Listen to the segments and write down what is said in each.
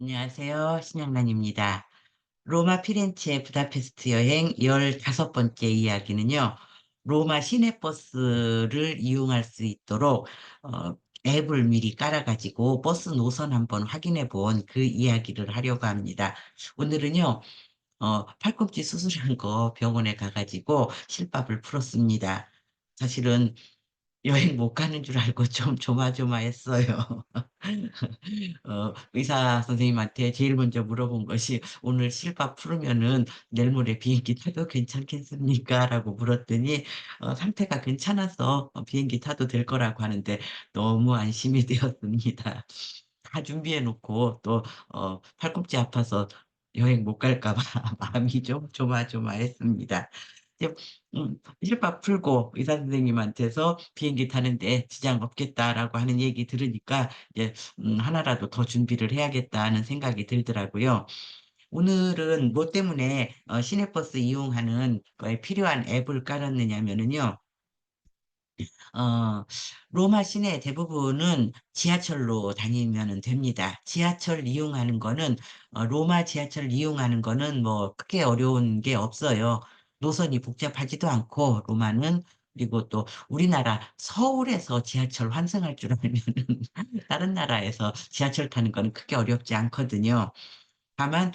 안녕하세요. 신영란입니다. 로마 피렌체 부다페스트 여행 15번째 이야기는요. 로마 시내버스를 이용할 수 있도록 어, 앱을 미리 깔아가지고 버스 노선 한번 확인해 본 그 이야기를 하려고 합니다. 오늘은요. 어, 팔꿈치 수술한 거 병원에 가가지고 실밥을 풀었습니다. 사실은 여행 못 가는 줄 알고 좀 조마조마했어요. 어, 의사 선생님한테 제일 먼저 물어본 것이 오늘 실밥 풀으면은 내일 모레 비행기 타도 괜찮겠습니까? 라고 물었더니 어, 상태가 괜찮아서 어, 비행기 타도 될 거라고 하는데 너무 안심이 되었습니다. 다 준비해 놓고 또 어, 팔꿈치 아파서 여행 못 갈까 봐 마음이 좀 조마조마했습니다. 이제 음, 실밥 풀고 의사 선생님한테서 비행기 타는데 지장 없겠다라고 하는 얘기 들으니까 이제 음, 하나라도 더 준비를 해야겠다는 생각이 들더라고요. 오늘은 뭐 때문에 어, 시내버스 이용하는 거에 필요한 앱을 깔았느냐면은요. 어, 로마 시내 대부분은 지하철로 다니면 됩니다. 지하철 이용하는 거는, 어, 로마 지하철 이용하는 거는 뭐 크게 어려운 게 없어요. 노선이 복잡하지도 않고, 로마는. 그리고 또 우리나라 서울에서 지하철 환승할 줄 알면은 다른 나라에서 지하철 타는 거는 크게 어렵지 않거든요. 다만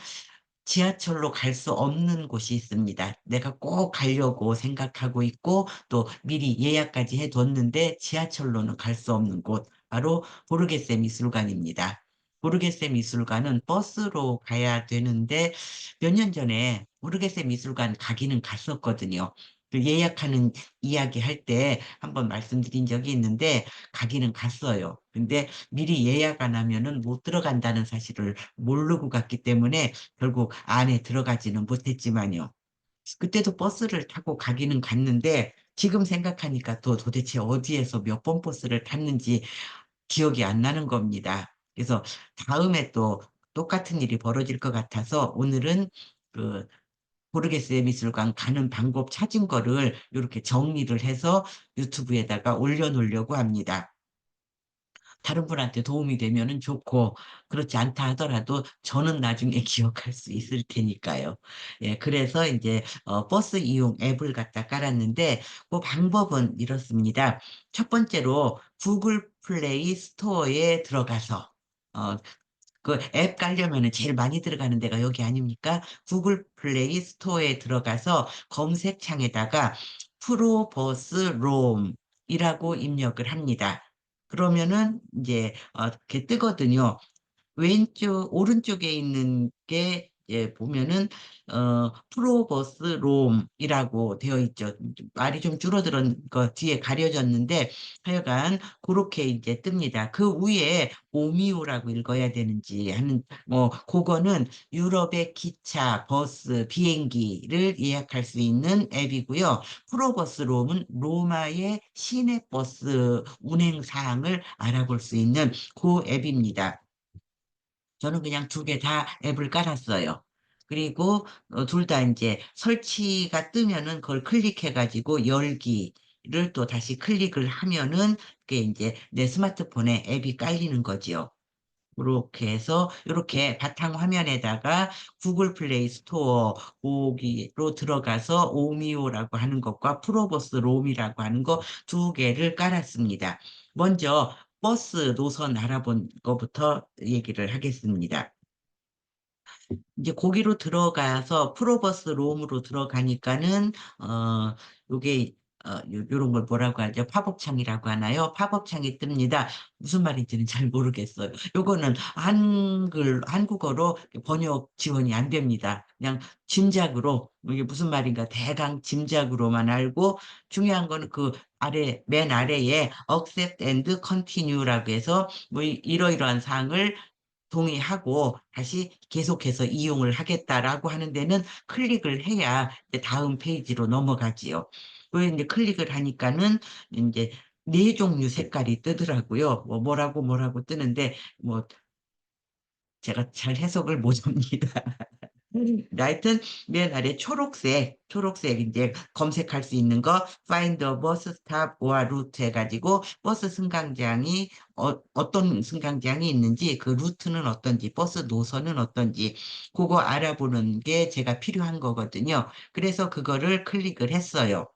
지하철로 갈 수 없는 곳이 있습니다. 내가 꼭 가려고 생각하고 있고 또 미리 예약까지 해뒀는데 지하철로는 갈 수 없는 곳, 바로 보르게세 미술관입니다. 보르게세 미술관은 버스로 가야 되는데 몇 년 전에 보르게세 미술관 가기는 갔었거든요. 그 예약하는 이야기 할 때 한번 말씀드린 적이 있는데 가기는 갔어요. 근데 미리 예약 안 하면은 못 들어간다는 사실을 모르고 갔기 때문에 결국 안에 들어가지는 못했지만요. 그때도 버스를 타고 가기는 갔는데 지금 생각하니까 또 도대체 어디에서 몇 번 버스를 탔는지 기억이 안 나는 겁니다. 그래서 다음에 또 똑같은 일이 벌어질 것 같아서 오늘은 그 보르게스의 미술관 가는 방법 찾은 거를 이렇게 정리를 해서 유튜브에다가 올려놓으려고 합니다. 다른 분한테 도움이 되면은 좋고 그렇지 않다 하더라도 저는 나중에 기억할 수 있을 테니까요. 예, 그래서 이제 어, 버스 이용 앱을 갖다 깔았는데 그 방법은 이렇습니다. 첫 번째로 구글 플레이 스토어에 들어가서 어, 그 앱 깔려면은 제일 많이 들어가는 데가 여기 아닙니까? 구글 플레이 스토어에 들어가서 검색창에다가 프로버스 롬이라고 입력을 합니다. 그러면은 이제 어, 이렇게 뜨거든요. 왼쪽 오른쪽에 있는 게 예, 보면은 어 프로버스 롬이라고 되어 있죠. 말이 좀 줄어들은 거 뒤에 가려졌는데 하여간 그렇게 이제 뜹니다. 그 위에 오미오라고 읽어야 되는지 하는 뭐 그거는 유럽의 기차, 버스, 비행기를 예약할 수 있는 앱이고요. 프로버스 롬은 로마의 시내 버스 운행 사항을 알아볼 수 있는 그 앱입니다. 저는 그냥 두 개 다 앱을 깔았어요. 그리고 어, 둘다 이제 설치가 뜨면은 그걸 클릭해가지고 열기를 또 다시 클릭을 하면은 그게 이제 내 스마트폰에 앱이 깔리는 거지요. 그렇게 해서 이렇게 바탕 화면에다가 구글 플레이 스토어 거기로 들어가서 오미오라고 하는 것과 프로버스 롬이라고 하는 거 두 개를 깔았습니다. 먼저 버스 노선 알아본 것부터 얘기를 하겠습니다. 이제 거기로 들어가서 프로버스 롬으로 들어가니까는 어 요게 어 요, 요런 걸 뭐라고 하죠? 팝업창이라고 하나요? 팝업창이 뜹니다. 무슨 말인지는 잘 모르겠어요. 요거는 한글 한국어로 번역 지원이 안 됩니다. 그냥 짐작으로 이게 무슨 말인가 대강 짐작으로만 알고 중요한 거는 그 아래 맨 아래에 accept and continue라고 해서 뭐 이- 이러이러한 사항을 동의하고 다시 계속해서 이용을 하겠다라고 하는 데는 클릭을 해야 다음 페이지로 넘어가지요. 그 이제 클릭을 하니까는 이제 네 종류 색깔이 뜨더라고요. 뭐 뭐라고 뭐라고 뜨는데 뭐 제가 잘 해석을 못 합니다. 하여튼 맨 아래 초록색, 초록색 이제 검색할 수 있는 거 bus stop or route 해가지고 버스 승강장이 어, 어떤 승강장이 있는지 그 루트는 어떤지 버스 노선은 어떤지 그거 알아보는 게 제가 필요한 거거든요. 그래서 그거를 클릭을 했어요.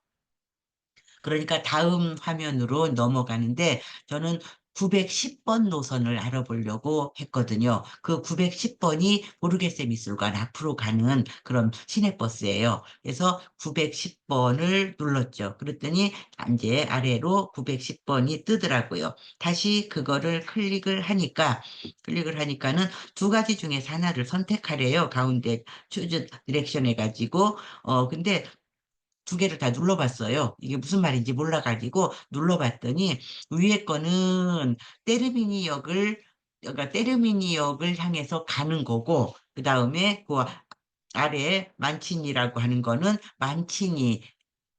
그러니까 다음 화면으로 넘어가는데 저는 910번 노선을 알아보려고 했거든요. 그 910번이 보르게세 미술관 앞으로 가는 그런 시내버스예요. 그래서 910번을 눌렀죠. 그랬더니 이제 아래로 910번이 뜨더라고요. 다시 그거를 클릭을 하니까 클릭을 하니까는 두 가지 중에서 하나를 선택하래요. 가운데 추즈 디렉션 해가지고 어 근데 두 개를 다 눌러봤어요. 이게 무슨 말인지 몰라가지고 눌러봤더니 위에 거는 때르미니 역을 그러니까 때르미니 역을 향해서 가는 거고 그 다음에 그 아래 만치니라고 하는 거는 만치니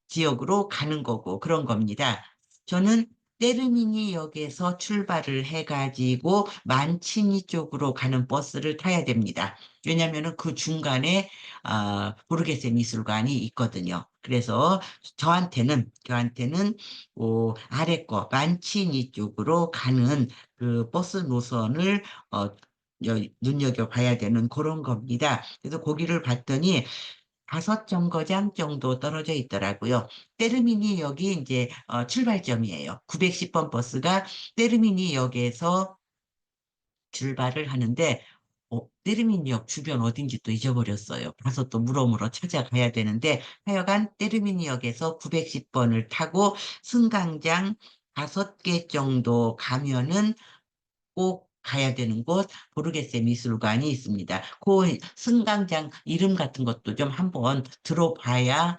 지역으로 가는 거고 그런 겁니다. 저는 때르미니 역에서 출발을 해가지고 만치니 쪽으로 가는 버스를 타야 됩니다. 왜냐하면 그 중간에 아, 보르게세 미술관이 있거든요. 그래서 저한테는 저한테는 어, 아래 거 만치니 쪽으로 가는 그 버스 노선을 어, 여- 눈여겨봐야 되는 그런 겁니다. 그래서 거기를 봤더니 다섯 정거장 정도 떨어져 있더라고요. 때르미니 역이 이제 어, 출발점이에요. 910번 버스가 때르미니 역에서 출발을 하는데 어, 때르미니역 주변 어딘지 또 잊어버렸어요. 가서 또 물어물어 찾아가야 되는데 하여간 때르미니역에서 910번을 타고 승강장 다섯 개 정도 가면은 꼭 가야 되는 곳 보르게세 미술관이 있습니다. 그 승강장 이름 같은 것도 좀 한번 들어봐야 어,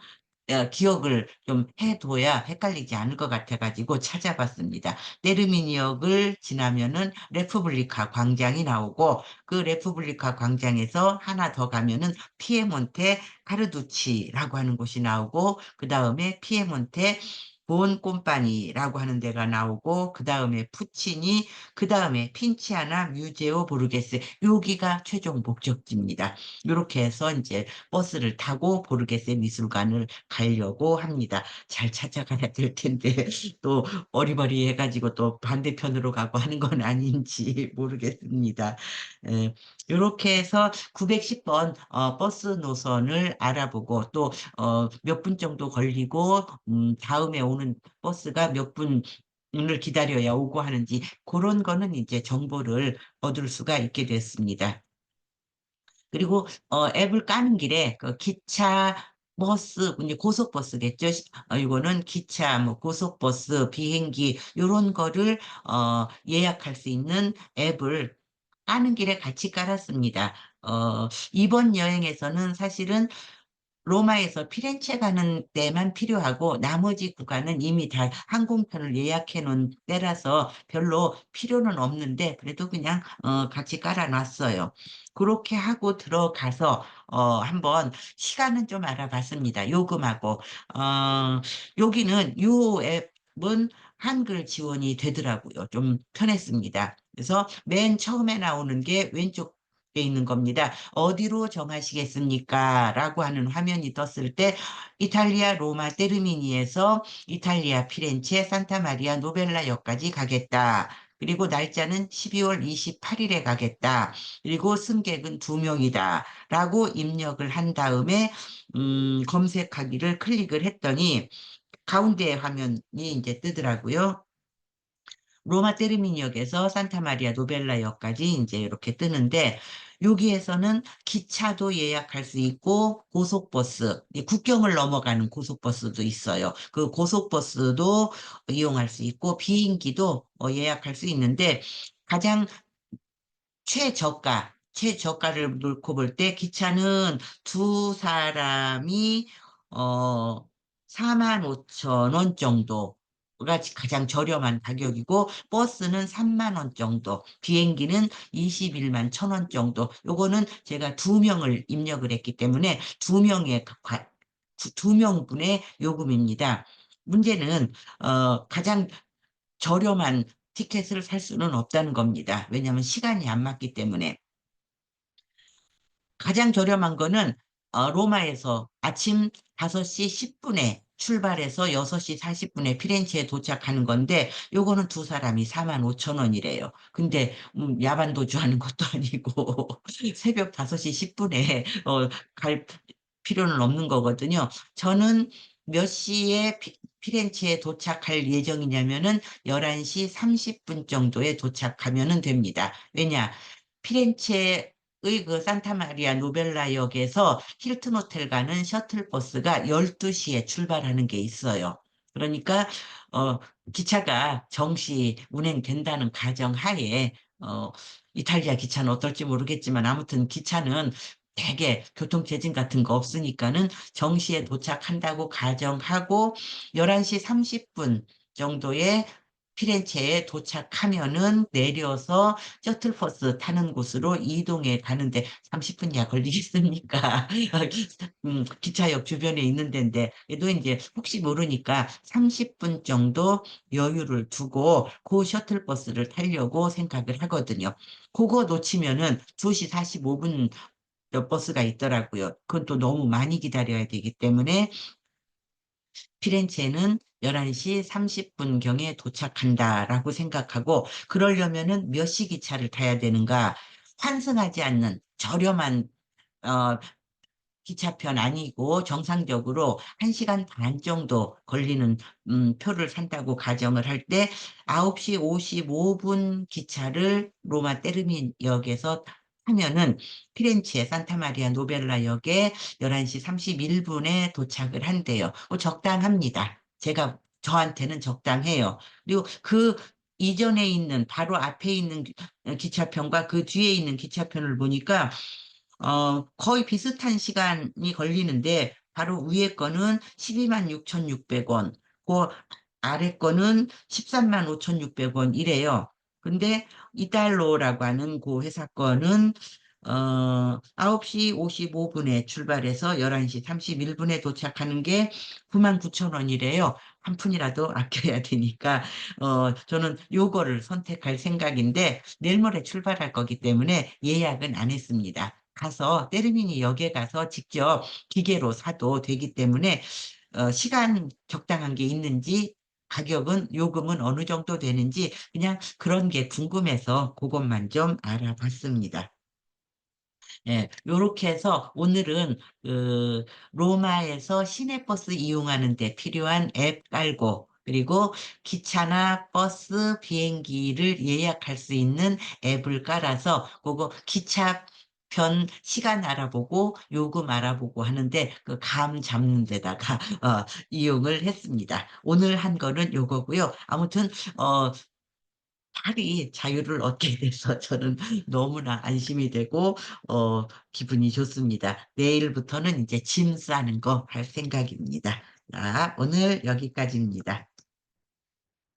기억을 좀 해둬야 헷갈리지 않을 것 같아가지고 찾아봤습니다. 때르미니역을 지나면은 레푸블리카 광장이 나오고 그 레푸블리카 광장에서 하나 더 가면은 피에몬테 카르두치라고 하는 곳이 나오고 그 다음에 피에몬테 본 꼼파니라고 하는 데가 나오고 그 다음에 푸치니 그 다음에 핀치아나 뮤제오 보르게스 여기가 최종 목적지입니다. 이렇게 해서 이제 버스를 타고 보르게세 미술관을 가려고 합니다. 잘 찾아가야 될 텐데 또 어리버리 해가지고 또 반대편으로 가고 하는 건 아닌지 모르겠습니다. 에, 이렇게 해서 910번 어, 버스 노선을 알아보고 또 어, 몇분 정도 걸리고 음, 다음에 오는 버스가 몇 분을 기다려야 오고 하는지 그런 거는 이제 정보를 얻을 수가 있게 됐습니다. 그리고 어, 앱을 까는 길에 그 기차, 버스, 이제 고속버스겠죠. 어, 이거는 기차, 뭐 고속버스, 비행기 이런 거를 어, 예약할 수 있는 앱을 까는 길에 같이 깔았습니다. 어, 이번 여행에서는 사실은 로마에서 피렌체 가는 데만 필요하고 나머지 구간은 이미 다 항공편을 예약해 놓은 때라서 별로 필요는 없는데 그래도 그냥 어, 같이 깔아놨어요. 그렇게 하고 들어가서 어, 한번 시간은 좀 알아봤습니다. 요금하고 어, 여기는 요 앱은 한글 지원이 되더라고요. 좀 편했습니다. 그래서 맨 처음에 나오는 게 왼쪽 돼 있는 겁니다. 어디로 정하시겠습니까? 라고 하는 화면이 떴을 때 이탈리아 로마 테르미니에서 이탈리아 피렌체 산타 마리아 노벨라역까지 가겠다. 그리고 날짜는 12월 28일에 가겠다. 그리고 승객은 두 명이다. 라고 입력을 한 다음에 음, 검색하기를 클릭을 했더니 가운데 화면이 이제 뜨더라고요. 로마 테르미니역에서 산타마리아 노벨라역까지 이제 이렇게 뜨는데 여기에서는 기차도 예약할 수 있고 고속버스, 국경을 넘어가는 고속버스도 있어요. 그 고속버스도 이용할 수 있고 비행기도 어, 예약할 수 있는데 가장 최저가, 최저가를 놓고 볼 때 기차는 두 사람이 어 4만 5천 원 정도 가 가장 저렴한 가격이고 버스는 3만 원 정도, 비행기는 21만 천 원 정도. 요거는 제가 두 명을 입력을 했기 때문에 두 명의 가- 두 명분의 요금입니다. 문제는 어, 가장 저렴한 티켓을 살 수는 없다는 겁니다. 왜냐하면 시간이 안 맞기 때문에. 가장 저렴한 거는 어, 로마에서 아침 5시 10분에 출발해서 6시 40분에 피렌체에 도착하는 건데 요거는 두 사람이 4만 5천 원이래요. 근데 음, 야반 도주하는 것도 아니고 새벽 5시 10분에 어, 갈 필요는 없는 거거든요. 저는 몇 시에 피, 피렌체에 도착할 예정이냐면은 11시 30분 정도에 도착하면은 됩니다. 왜냐? 피렌체의 그 산타 마리아 노벨라역에서 힐튼 호텔 가는 셔틀버스가 12시에 출발하는 게 있어요. 그러니까 어 기차가 정시 운행된다는 가정 하에 어 이탈리아 기차는 어떨지 모르겠지만 아무튼 기차는 대개 교통체증 같은 거 없으니까는 정시에 도착한다고 가정하고 11시 30분 정도에 피렌체에 도착하면은 내려서 셔틀버스 타는 곳으로 이동해 가는데 30분이야 걸리겠습니까? 음, 기차역 주변에 있는 데인데 그래도 이제 혹시 모르니까 30분 정도 여유를 두고 그 셔틀버스를 타려고 생각을 하거든요. 그거 놓치면은 2시 45분 버스가 있더라고요. 그건 또 너무 많이 기다려야 되기 때문에 피렌체는 11시 30분경에 도착한다라고 생각하고 그러려면은 몇 시 기차를 타야 되는가? 환승하지 않는 저렴한 어, 기차편 아니고 정상적으로 1시간 반 정도 걸리는 음, 표를 산다고 가정을 할 때 9시 55분 기차를 로마 테르미역에서 하면은 피렌체 산타마리아 노벨라 역에 11시 31분에 도착을 한대요. 어, 적당합니다. 제가 저한테는 적당해요. 그리고 그 이전에 있는 바로 앞에 있는 기- 기차편과 그 뒤에 있는 기차편을 보니까 어, 거의 비슷한 시간이 걸리는데 바로 위에 거는 12만 6,600원, 그 아래 거는 13만 5,600원 이래요. 근데 이달로라고 하는 그 회사 거는 어, 9시 55분에 출발해서 11시 31분에 도착하는 게 9만 9천 원이래요. 한 푼이라도 아껴야 되니까, 어, 저는 요거를 선택할 생각인데, 내일 모레 출발할 거기 때문에 예약은 안 했습니다. 가서, 때르미니 역에 가서 직접 기계로 사도 되기 때문에, 어, 시간 적당한 게 있는지, 가격은, 요금은 어느 정도 되는지, 그냥 그런 게 궁금해서 그것만 좀 알아봤습니다. 예, 요렇게 해서 오늘은 그 로마에서 시내버스 이용하는 데 필요한 앱 깔고 그리고 기차나 버스, 비행기를 예약할 수 있는 앱을 깔아서 그거 기차 편 시간 알아보고 요금 알아보고 하는데 그 감 잡는 데다가 어, 이용을 했습니다. 오늘 한 거는 요거고요. 아무튼 어 팔이 자유를 얻게 돼서 저는 너무나 안심이 되고, 어, 기분이 좋습니다. 내일부터는 이제 짐 싸는 거 할 생각입니다. 자, 오늘 여기까지입니다.